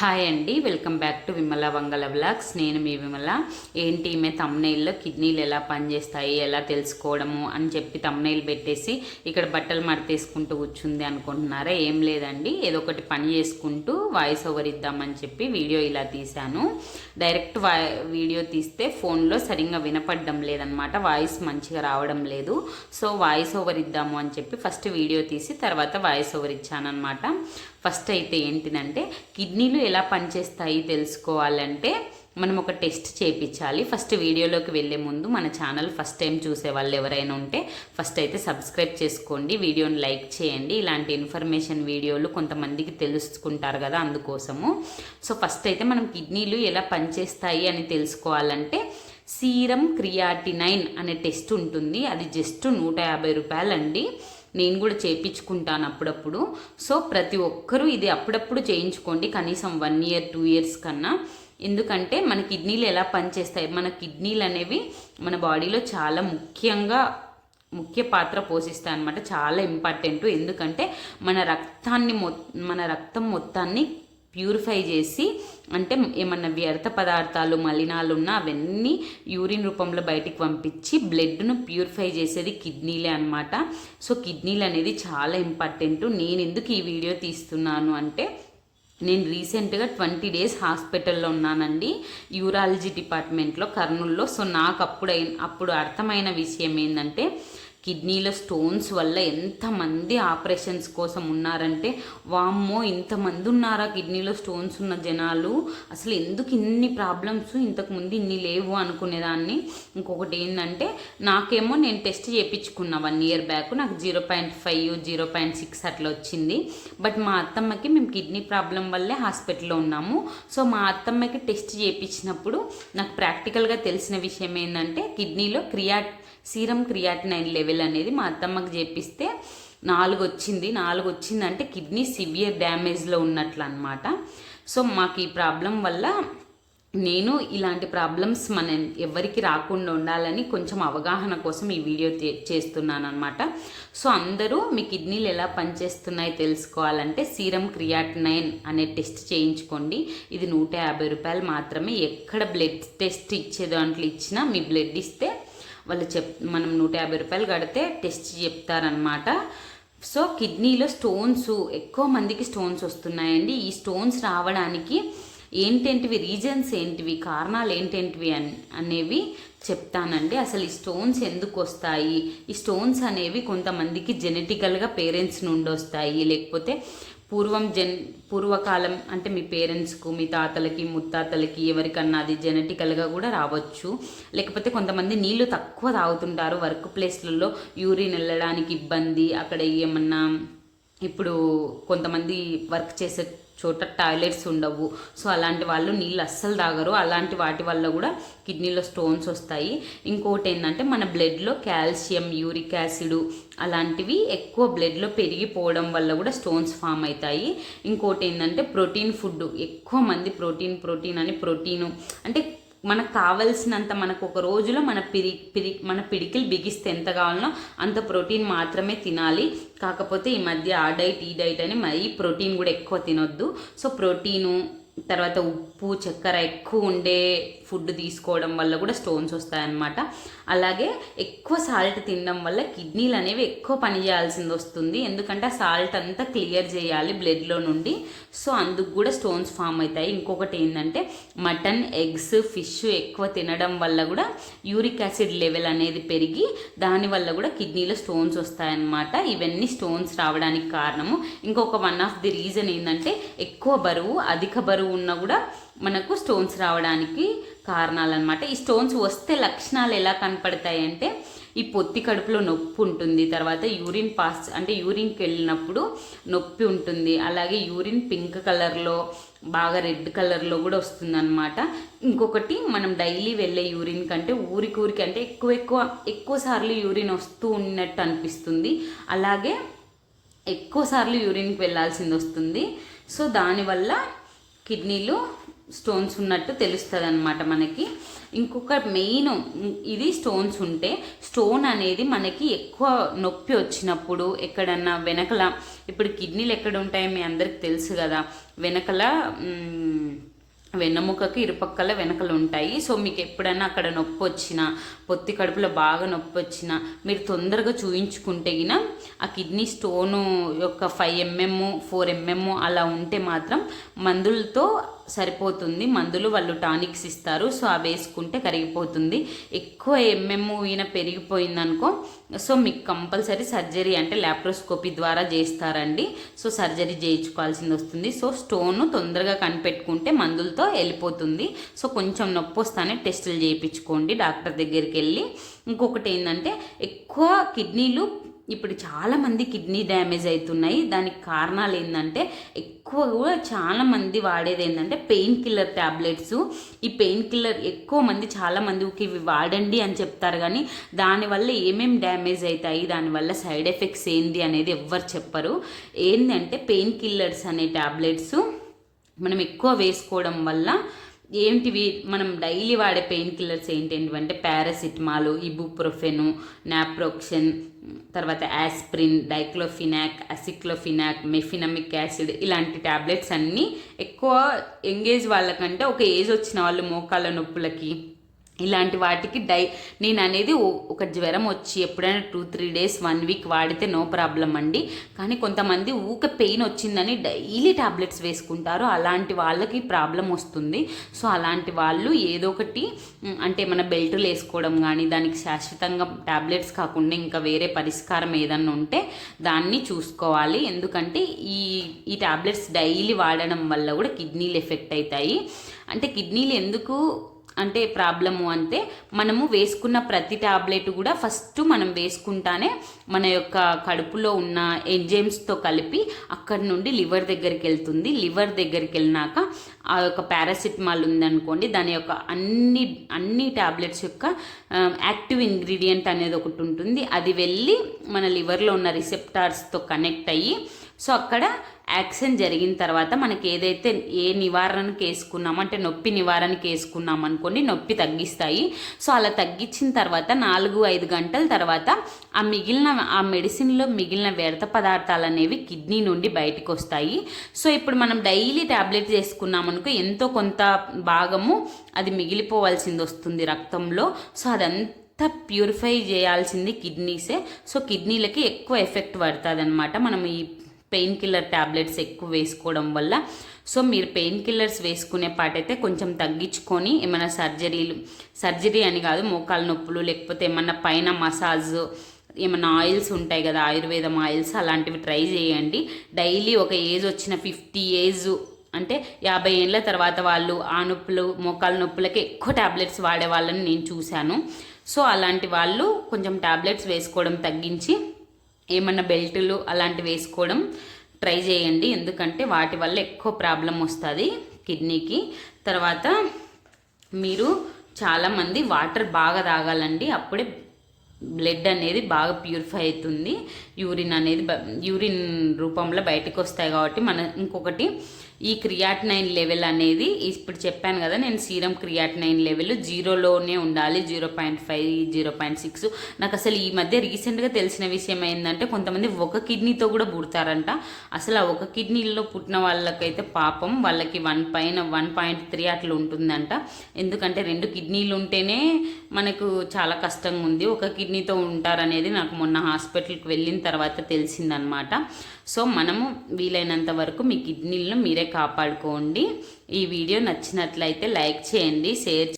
Hi అండి welcome back to Vimala Vangala blogs నేను మీ విమల. ఏంటి ఈమె తమ్నైల్లో కిడ్నీలు ఎలా పనిచేస్తాయి ఎలా తెలుసుకోవడము అని చెప్పి తమ్నైల్ పెట్టేసి ఇక్కడ బట్టలు మడతేసుకుంటూ కూర్చుంది అనుకుంటున్నారా? ఏం లేదండి ఏదో ఒకటి పని చేసుకుంటూ వాయిస్ ఓవర్ ఇద్దామని చెప్పి వీడియో ఇలా తీశాను. డైరెక్ట్ వాయి వీడియో తీస్తే ఫోన్లో సరిగ్గా వినపడడం లేదనమాట వాయిస్ మంచిగా రావడం లేదు. సో వాయిస్ ఓవర్ ఇద్దాము అని చెప్పి ఫస్ట్ వీడియో తీసి తర్వాత వాయిస్ ఓవర్ ఇచ్చానమాట ఫస్ట్ అయితే ఏంటిదంటే కిడ్నీలు ఎలా పనిచేస్తాయి తెలుసుకోవాలంటే మనం ఒక టెస్ట్ చేయించాలి ఫస్ట్ వీడియోలోకి వెళ్ళే ముందు మన ఛానల్ ఫస్ట్ టైం చూసే వాళ్ళు ఎవరైనా ఉంటే ఫస్ట్ అయితే సబ్స్క్రైబ్ చేసుకోండి వీడియోని లైక్ చేయండి. ఇలాంటి ఇన్ఫర్మేషన్ వీడియోలు కొంతమందికి తెలుసుకుంటారు కదా అందుకోసము. సో ఫస్ట్ అయితే మనం కిడ్నీలు ఎలా పనిచేస్తాయి అని తెలుసుకోవాలంటే సీరం క్రియాటినైన్ అనే టెస్ట్ ఉంటుంది. అది జస్ట్ నూట యాభై రూపాయలండి. నేను కూడా చేయించుకుంటాను అప్పుడప్పుడు. సో ప్రతి ఒక్కరూ ఇది అప్పుడప్పుడు చేయించుకోండి కనీసం వన్ ఇయర్ టూ ఇయర్స్ కన్నా. ఎందుకంటే మన కిడ్నీలు ఎలా పనిచేస్తాయి? మన కిడ్నీలు అనేవి మన బాడీలో చాలా ముఖ్యంగా ముఖ్య పాత్ర పోషిస్తాయి అనమాట చాలా ఇంపార్టెంట్. ఎందుకంటే మన రక్తాన్ని మొ మన రక్తం మొత్తాన్ని ప్యూరిఫై చేసి అంటే ఏమన్నా వ్యర్థ పదార్థాలు మలినాలు ఉన్నా అవన్నీ యూరిన్ రూపంలో బయటికి పంపించి బ్లడ్ను ప్యూరిఫై చేసేది కిడ్నీలే అనమాట సో కిడ్నీలు అనేది చాలా ఇంపార్టెంట్. నేను ఎందుకు ఈ వీడియో తీస్తున్నాను అంటే నేను రీసెంట్గా ట్వంటీ డేస్ హాస్పిటల్లో ఉన్నానండి. యూరాలజీ డిపార్ట్మెంట్లో కర్నూల్లో. సో నాకు అప్పుడు అప్పుడు అర్థమైన విషయం ఏంటంటే కిడ్నీలో స్టోన్స్ వల్ల ఎంతమంది ఆపరేషన్స్ కోసం ఉన్నారంటే వామ్మో ఇంతమంది ఉన్నారా కిడ్నీలో స్టోన్స్ ఉన్న జనాలు? అసలు ఎందుకు ఇన్ని ప్రాబ్లమ్స్? ఇంతకుముందు ఇన్ని లేవు అనుకునేదాన్ని. ఇంకొకటి ఏంటంటే నాకేమో నేను టెస్ట్ చేయించుకున్నా వన్ ఇయర్ బ్యాక్ నాకు zero point five zero point six అట్లా వచ్చింది. బట్ మా అత్తమ్మకి మేము కిడ్నీ ప్రాబ్లం వల్లే హాస్పిటల్లో ఉన్నాము. సో మా అత్తమ్మకి టెస్ట్ చేయించినప్పుడు నాకు ప్రాక్టికల్గా తెలిసిన విషయం ఏంటంటే కిడ్నీలో క్రియా సీరం క్రియాటినైన్ లెవెల్ అనేది మా అత్తమ్మకి చేపిస్తే నాలుగు వచ్చింది నాలుగు వచ్చిందంటే కిడ్నీ సివియర్ డ్యామేజ్లో ఉన్నట్లు అనమాట సో మాకు ఈ ప్రాబ్లం వల్ల నేను ఇలాంటి ప్రాబ్లమ్స్ మన ఎవరికి రాకుండా ఉండాలని కొంచెం అవగాహన కోసం ఈ వీడియో చేస్తున్నాను అనమాట సో అందరూ మీ కిడ్నీలు ఎలా పనిచేస్తున్నాయి తెలుసుకోవాలంటే సీరం క్రియాటినైన్ అనే టెస్ట్ చేయించుకోండి. ఇది నూట యాభై రూపాయలు మాత్రమే. ఎక్కడ బ్లడ్ టెస్ట్ ఇచ్చే దాంట్లో ఇచ్చినా మీ బ్లడ్ ఇస్తే వాళ్ళు చెప్ మనం నూట యాభై రూపాయలు కడితే టెస్ట్ చెప్తారనమాట సో కిడ్నీలో స్టోన్స్ ఎక్కువ మందికి స్టోన్స్ వస్తున్నాయండి. ఈ స్టోన్స్ రావడానికి ఏంటేంటివి రీజన్స్ ఏంటివి కారణాలు ఏంటేంటివి అనేవి చెప్తానండి. అసలు ఈ స్టోన్స్ ఎందుకు వస్తాయి? ఈ స్టోన్స్ అనేవి కొంతమందికి జెనెటికల్గా పేరెంట్స్ నుండి వస్తాయి. లేకపోతే పూర్వం జన్ పూర్వకాలం అంటే మీ పేరెంట్స్కు మీ తాతలకి ముత్తాతలకి ఎవరికన్నా అది జెనెటికల్గా కూడా రావచ్చు. లేకపోతే కొంతమంది నీళ్ళు తక్కువ తాగుతుంటారు. వర్క్ ప్లేస్లలో యూరిన్ వెళ్ళడానికి ఇబ్బంది. అక్కడ ఏమన్నా ఇప్పుడు కొంతమంది వర్క్ చేసే చోట టాయిలెట్స్ ఉండవు. సో అలాంటి వాళ్ళు నీళ్ళు అస్సలు తాగరు. అలాంటి వాటి వల్ల కూడా కిడ్నీలో స్టోన్స్ వస్తాయి. ఇంకోటి ఏంటంటే మన బ్లడ్లో కాల్షియం యూరిక్ యాసిడ్ అలాంటివి ఎక్కువ బ్లడ్లో పెరిగిపోవడం వల్ల కూడా స్టోన్స్ ఫామ్ అవుతాయి. ఇంకోటి ఏంటంటే ప్రోటీన్ ఫుడ్. ఎక్కువ మంది ప్రోటీన్ ప్రోటీన్ అని ప్రోటీను అంటే మనకు కావలసినంత మనకు ఒక రోజులో మన పిరి పిరి మన పిడికిలు బిగిస్తే ఎంత కావాలనో అంత ప్రోటీన్ మాత్రమే తినాలి. కాకపోతే ఈ మధ్య ఆ డైట్ ఈ డైట్ అని మరీ ప్రోటీన్ కూడా ఎక్కువ తినొద్దు. సో ప్రోటీను తర్వాత ఉప్పు చక్కెర ఎక్కువ ఉండే ఫుడ్ తీసుకోవడం వల్ల కూడా స్టోన్స్ వస్తాయన్నమాట. అలాగే ఎక్కువ సాల్ట్ తినడం వల్ల కిడ్నీలు అనేవి ఎక్కువ పని చేయాల్సింది వస్తుంది. ఎందుకంటే ఆ సాల్ట్ అంతా క్లియర్ చేయాలి బ్లడ్లో నుండి. సో అందుకు కూడా స్టోన్స్ ఫామ్ అవుతాయి. ఇంకొకటి ఏంటంటే మటన్ ఎగ్స్ ఫిష్ ఎక్కువ తినడం వల్ల కూడా యూరిక్ యాసిడ్ లెవెల్ అనేది పెరిగి దానివల్ల కూడా కిడ్నీలో స్టోన్స్ వస్తాయన్నమాట. ఇవన్నీ స్టోన్స్ రావడానికి కారణము. ఇంకొక వన్ ఆఫ్ ది రీజన్ ఏంటంటే ఎక్కువ బరువు అధిక బరువు ఉన్నా కూడా మనకు స్టోన్స్ రావడానికి కారణాలు అనమాట ఈ స్టోన్స్ వస్తే లక్షణాలు ఎలా కనపడతాయి అంటే ఈ పొత్తి కడుపులో నొప్పి ఉంటుంది తర్వాత యూరిన్ పాస్ అంటే యూరిన్కి వెళ్ళినప్పుడు నొప్పి ఉంటుంది అలాగే యూరిన్ పింక్ కలర్లో బాగా రెడ్ కలర్లో కూడా వస్తుందన్నమాట. ఇంకొకటి మనం డైలీ వెళ్ళే యూరిన్ కంటే ఊరికి ఊరికి అంటే ఎక్కువ ఎక్కువ ఎక్కువ సార్లు యూరిన్ వస్తూ ఉన్నట్టు అనిపిస్తుంది. అలాగే ఎక్కువ సార్లు యూరిన్కి వెళ్ళాల్సింది వస్తుంది. సో దానివల్ల కిడ్నీలో స్టోన్స్ ఉన్నట్టు తెలుస్తుంది అనమాట మనకి. ఇంకొక మెయిన్ ఇది స్టోన్స్ ఉంటే స్టోన్ అనేది మనకి ఎక్కువ నొప్పి వచ్చినప్పుడు ఎక్కడన్నా వెనకల ఇప్పుడు కిడ్నీలు ఎక్కడ ఉంటాయో మీ అందరికి తెలుసు కదా వెనకల వెన్నెముకకి ఇరుపక్కల వెనకలు ఉంటాయి సో మీకు ఎప్పుడైనా అక్కడ నొప్పి వచ్చినా పొత్తి కడుపులో బాగా నొప్పి వచ్చినా మీరు తొందరగా చూయించుకుంటే గిన ఆ కిడ్నీ స్టోను యొక్క ఫైవ్ ఎంఎం ఫోర్ ఎంఎం అలా ఉంటే మాత్రం మందులతో సరిపోతుంది. మందులు వాళ్ళు టానిక్స్ ఇస్తారు. సో అవి వేసుకుంటే కరిగిపోతుంది. ఎక్కువ ఎంఎం ఈయన పెరిగిపోయిందనుకో సో మీకు కంపల్సరీ సర్జరీ అంటే ల్యాప్రోస్కోపీ ద్వారా చేస్తారండి. సో సర్జరీ చేయించుకోవాల్సింది వస్తుంది. సో స్టోన్ తొందరగా కనిపెట్టుకుంటే మందులతో వెళ్ళిపోతుంది. సో కొంచెం నొప్పి వస్తానే టెస్టులు చేయించుకోండి డాక్టర్ దగ్గరికి వెళ్ళి. ఇంకొకటి ఏంటంటే ఎక్కువ కిడ్నీలు ఇప్పుడు చాలామంది కిడ్నీ డ్యామేజ్ అవుతున్నాయి. దానికి కారణాలు ఏంటంటే ఎక్కువ కూడా వాడేది ఏంటంటే పెయిన్ కిల్లర్ ట్యాబ్లెట్స్ ఈ పెయిన్ కిల్లర్ ఎక్కువ మంది చాలామందికి ఇవి వాడండి అని చెప్తారు కానీ దానివల్ల ఏమేమి డ్యామేజ్ అవుతాయి? దానివల్ల సైడ్ ఎఫెక్ట్స్ ఏంది అనేది ఎవ్వరు చెప్పరు. ఏంటంటే పెయిన్ కిల్లర్స్ అనే ట్యాబ్లెట్స్ మనం ఎక్కువ వేసుకోవడం వల్ల ఏంటివి మనం డైలీ వాడే పెయిన్ కిల్లర్స్ ఏంటంటే పారాసిటమాల్ ఇబుప్రొఫెను నాప్రోక్షన్ తర్వాత aspirin diclofenac aceclofenac mefenamic acid ఇలాంటి ట్యాబ్లెట్స్ అన్నీ ఎక్కువ ఎంగేజ్ వాళ్ళకంటే ఒక ఏజ్ వచ్చిన వాళ్ళు మోకాళ్ళ నొప్పులకి ఇలాంటి వాటికి డై నేను అనేది ఒక జ్వరం వచ్చి ఎప్పుడైనా two three days one week వాడితే నో ప్రాబ్లం అండి. కానీ కొంతమంది ఊక పెయిన్ వచ్చిందని డైలీ ట్యాబ్లెట్స్ వేసుకుంటారు. అలాంటి వాళ్ళకి ప్రాబ్లం వస్తుంది. సో అలాంటి వాళ్ళు ఏదో ఒకటి అంటే మన బెల్టులు వేసుకోవడం కానీ దానికి శాశ్వతంగా ట్యాబ్లెట్స్ కాకుండా ఇంకా వేరే పరిష్కారం ఏదన్నా ఉంటే దాన్ని చూసుకోవాలి. ఎందుకంటే ఈ ఈ టాబ్లెట్స్ డైలీ వాడడం వల్ల కూడా కిడ్నీలు ఎఫెక్ట్ అవుతాయి అంటే కిడ్నీలు ఎందుకు అంటే ప్రాబ్లము అంటే మనము వేసుకున్న ప్రతి టాబ్లెట్ కూడా ఫస్ట్ మనం వేసుకుంటానే మన యొక్క కడుపులో ఉన్న ఎంజైమ్స్తో కలిపి అక్కడ నుండి లివర్ దగ్గరికి వెళ్తుంది. లివర్ దగ్గరికి వెళ్ళినాక ఆ యొక్క పారాసిటమాల్ ఉందనుకోండి దాని యొక్క అన్ని అన్ని టాబ్లెట్స్ యొక్క యాక్టివ్ ఇంగ్రీడియంట్ అనేది ఒకటి ఉంటుంది. అది వెళ్ళి మన లివర్లో ఉన్న రిసెప్టార్స్తో కనెక్ట్ అయ్యి సో అక్కడ యాక్షన్ జరిగిన తర్వాత మనకి ఏదైతే ఏ నివారణకి వేసుకున్నామో అంటే నొప్పి నివారణకి వేసుకున్నాం అనుకోండి నొప్పి తగ్గిస్తాయి. సో అలా తగ్గించిన తర్వాత నాలుగు ఐదు గంటల తర్వాత ఆ మిగిలిన ఆ మెడిసిన్లో మిగిలిన వ్యర్థ పదార్థాలు అనేవి కిడ్నీ నుండి బయటకు వస్తాయి. సో ఇప్పుడు మనం డైలీ ట్యాబ్లెట్ వేసుకున్నాం అనుకో ఎంతో కొంత భాగము అది మిగిలిపోవాల్సింది వస్తుంది రక్తంలో. సో అదంతా అంతా ప్యూరిఫై చేయాల్సింది కిడ్నీసే. సో కిడ్నీలకి ఎక్కువ ఎఫెక్ట్ పడుతుంది అనమాట మనం ఈ పెయిన్ కిల్లర్ ట్యాబ్లెట్స్ ఎక్కువ వేసుకోవడం వల్ల సో మీరు పెయిన్ కిల్లర్స్ వేసుకునే పాటైతే కొంచెం తగ్గించుకొని ఏమైనా సర్జరీలు సర్జరీ అని కాదు మోకాలు నొప్పులు లేకపోతే ఏమన్నా పైన మసాజ్ ఏమైనా ఆయిల్స్ ఉంటాయి కదా ఆయుర్వేదం ఆయిల్స్ అలాంటివి ట్రై చేయండి. డైలీ ఒక ఏజ్ వచ్చిన ఫిఫ్టీ ఏజ్ అంటే యాభై ఏళ్ళ తర్వాత వాళ్ళు ఆ నొప్పులు మోకాలు నొప్పులకి ఎక్కువ టాబ్లెట్స్ వాడే వాళ్ళని నేను చూశాను. సో అలాంటి వాళ్ళు కొంచెం టాబ్లెట్స్ వేసుకోవడం తగ్గించి ఏమన్నా బెల్టులు అలాంటివి వేసుకోవడం ట్రై చేయండి. ఎందుకంటే వాటి వల్ల ఎక్కువ ప్రాబ్లం వస్తుంది కిడ్నీకి. తర్వాత మీరు చాలామంది వాటర్ బాగా తాగాలండి. అప్పుడే బ్లడ్ అనేది బాగా ప్యూరిఫై అవుతుంది. యూరిన్ అనేది యూరిన్ రూపంలో బయటకు వస్తాయి కాబట్టి మన ఇంకొకటి ఈ క్రియాటినైన్ లెవెల్ అనేది ఇప్పుడు చెప్పాను కదా నేను సీరం క్రియాటినైన్ లెవెల్ జీరోలోనే ఉండాలి zero point five zero point six. నాకు అసలు ఈ మధ్య రీసెంట్గా తెలిసిన విషయం ఏంటంటే కొంతమంది ఒక కిడ్నీతో కూడా పుడతారంట. అసలు ఆ ఒక కిడ్నీలో పుట్టిన వాళ్ళకైతే పాపం వాళ్ళకి వన్ పైన వన్ పాయింట్ త్రీ అట్లా ఉంటుందంట. ఎందుకంటే రెండు కిడ్నీలు ఉంటేనే మనకు చాలా కష్టంగా ఉంది. ఒక కిడ్నీతో ఉంటారనేది నాకు మొన్న హాస్పిటల్కి వెళ్ళిన తర్వాత తెలిసిందనమాట. సో మనము వీలైనంత వరకు మీ కిడ్నీలను మీరే కాపాడుకోండి. ఈ వీడియో నచ్చినట్లయితే లైక్ చేయండి షేర్